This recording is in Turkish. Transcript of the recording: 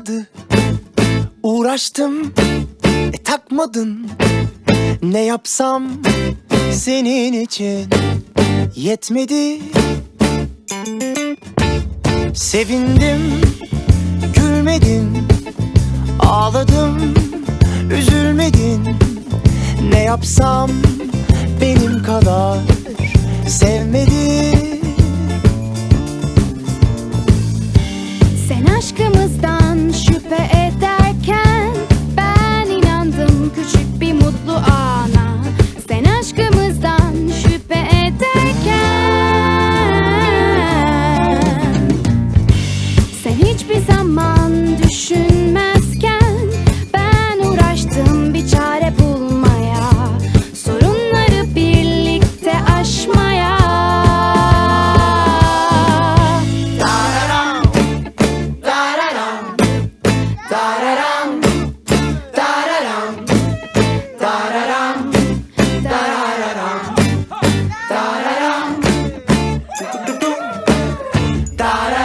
olmadı. Uğraştım e takmadın. Ne yapsam senin için Yetmedi. Sevindim Gülmedin. Ağladım Üzülmedin. Ne yapsam benim kadar Sevmedin Tara.